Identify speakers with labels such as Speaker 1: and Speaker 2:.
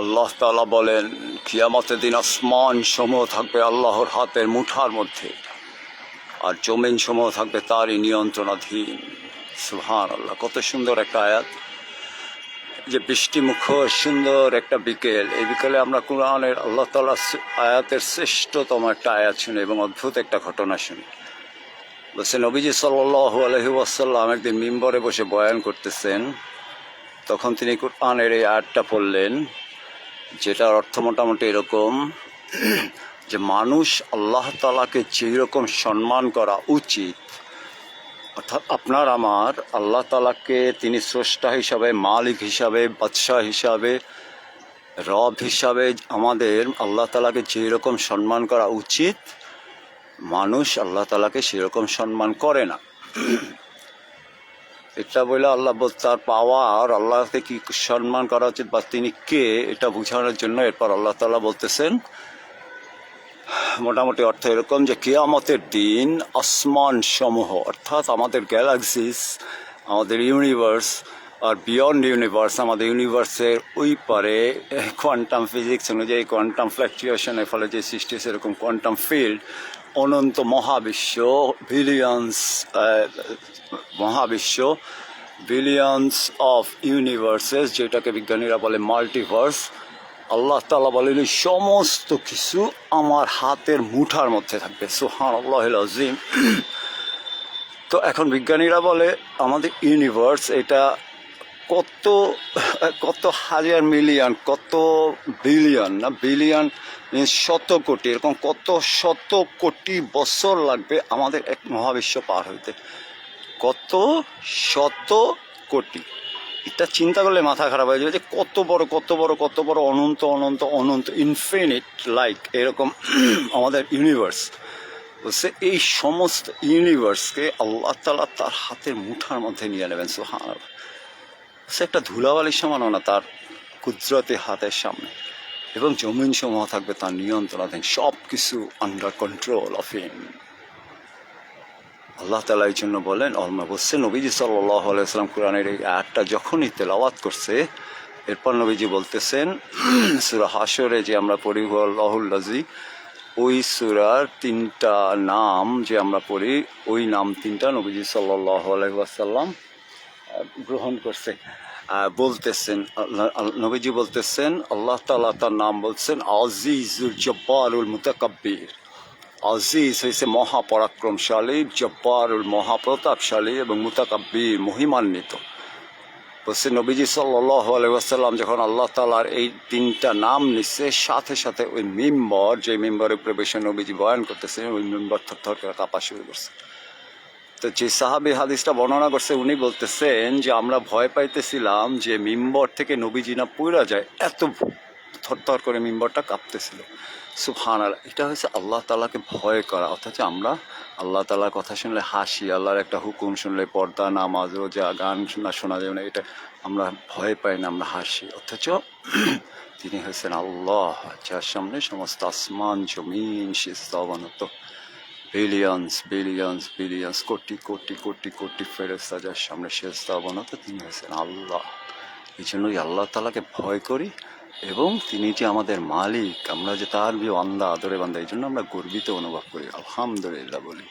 Speaker 1: আল্লাহ তালা বলেন, কিয়ামতের দিন আসমান সমূহ থাকবে আল্লাহর হাতের মুঠার মধ্যে, আর জমিন সমূহ থাকবে তারই নিয়ন্ত্রণাধীন। সুহান আল্লাহ কত সুন্দর একটা আয়াত। যে বৃষ্টিমুখ সুন্দর একটা বিকেল, এই বিকেলে আমরা কোরআনের আল্লাহ তালা আয়াতের শ্রেষ্ঠতম একটা আয়াত শুনি এবং অদ্ভুত একটা ঘটনা শুনি। বলছে, নবীজি সাল্লাহ আলহি ওয়াসাল্লাম একদিন মিম্বরে বসে বয়ান করতেছেন, তখন তিনি কোরআনের এই আয়াতটা পড়লেন যেটার অর্থ মোটামুটি এরকম যে মানুষ আল্লাহ তালাকে যেই রকম সম্মান করা উচিত, অর্থাৎ আপনার আমার, আল্লাহ তালাকে তিনি স্রষ্টা হিসাবে, মালিক হিসাবে, বাদশাহ হিসাবে, রব হিসাবে আমাদের আল্লাহ তালাকে যেই রকম সম্মান করা উচিত, মানুষ আল্লাহ তালাকে সেরকম সম্মান করে না। এটা বলে আল্লাহ তার পাওয়ার আল্লাহকে কি সম্মান করা উচিত বা তিনি কে, এটা বুঝানোর জন্য এরপর আল্লাহ তালা বলতেছেন, মোটামুটি অর্থ এরকম যে কেয়ামতের দিন আসমান সমূহ অর্থাৎ আমাদের গ্যালাক্সিস আমাদের ইউনিভার্স আর বিয়ন্ড ইউনিভার্স আমাদের ইউনিভার্সের ওই পারে কোয়ান্টাম ফিজিক্স অনুযায়ী কোয়ান্টাম ফ্ল্যাকচুয়েশনের ফলে যে সৃষ্টি এরকম কোয়ান্টাম ফিল্ড অনন্ত মহাবিশ্ব বিলিয়ন্স মহাবিশ্ব বিলিয়ন্স অফ ইউনিভার্সেস যেটাকে বিজ্ঞানীরা বলে মাল্টিভার্স আল্লাহ তালা বলেন সমস্ত কিছু আমার হাতের মুঠার মধ্যে থাকবে। সোহান আল্লাহ আজিম তো এখন বিজ্ঞানীরা বলে আমাদের ইউনিভার্স এটা কত কত হাজার মিলিয়ন, কত বিলিয়ন, না বিলিয়ন শত কোটি, এরকম কত শত কোটি বছর লাগবে আমাদের এক মহাবিশ্ব পার হইতে। কত শত কোটি। এটা চিন্তা করলে মাথা খারাপ হয়ে যাবে যে কত বড় কত বড় কত বড়, অনন্ত অনন্ত অনন্ত ইনফিনিট লাইক এরকম আমাদের ইউনিভার্স বলছে এই সমস্ত ইউনিভার্সকে আল্লাহ তালা তার হাতের মুঠার মধ্যে নিয়ে নেবেন সোহান সে একটা ধুলাবালির সমানও না, তার কুদরতে হাতের সামনে। এবং জমিন সমূহ থাকবে তার নিয়ন্ত্রণাধীন সব কিছু under control of him Allah তালা এই জন্য বলেন অলমা বলছে নবীজি সাল্লাহ আলাইসালাম কোরআনের এই আয়াতটা যখনই তেলাওয়াত করছে, এরপর নবীজি বলতেছেন, সুরা হাসরে যে আমরা পড়ি আল্লাহুল্লাজি ওই সুরার তিনটা নাম যে আমরা পড়ি, ওই নাম তিনটা নবীজি সাল্লাহ আলাইসাল্লাম গ্রহণ করছে। বলতেছেন নবীজি বলতেছেন, আল্লাহ তালা তার নাম বলছেন, আজিজুল জব্বারুল মুতাকাব্বির। আজিজ হয়েছে মহাপরাক্রমশালী, জব্বারুল মহাপ্রতাপশালী এবং মুতাকাব্বির মহিমান্বিত। বলছে, নবীজি সাল্লাহ আলাইসাল্লাম যখন আল্লাহ তালার এই তিনটা নাম নিচ্ছে সাথে সাথে ওই মেম্বর, যে মেম্বরের উপরে বসে নবীজি বয়ান করতেছেন, ওই মেম্বর থর থর কাঁপা শুরু করছে। তো যে সাহাবি হাদিসটা বর্ণনা করছে, উনি বলতেছেন যে আমরা ভয় পাইতেছিলাম যে মিম্বর থেকে নবীজি না পুরা যায়। এত থরথর করে মিম্বরটা কাঁপতেছিল। সুফহান এটা হচ্ছে আল্লাহ তালাকে ভয় করা। অথচ আমরা আল্লাহ তালার কথা শুনলে হাসি, আল্লাহর একটা হুকুম শুনলে পর্দা, নামাজ, রোজা, গান শোনা শোনা যাবে না এটা আমরা ভয় পাই না, আমরা হাসি। অথচ তিনি হচ্ছেন আল্লাহ, যার সামনে সমস্ত আসমান, জমিন সিস্তা অবনত। Billions billions billions crore crore crore crore ফেরেস্তা যার সামনে শেষ স্থাপনাতে তিনি হয়েছেন আল্লাহ। এই জন্যই আল্লাহ তালাকে ভয় করি এবং তিনি যে আমাদের মালিক, আমরা যে তার বি বান্দা আদরে বান্দা, এই জন্য আমরা গর্বিত অনুভব করি। আলহামদুলিল্লাহ বলি।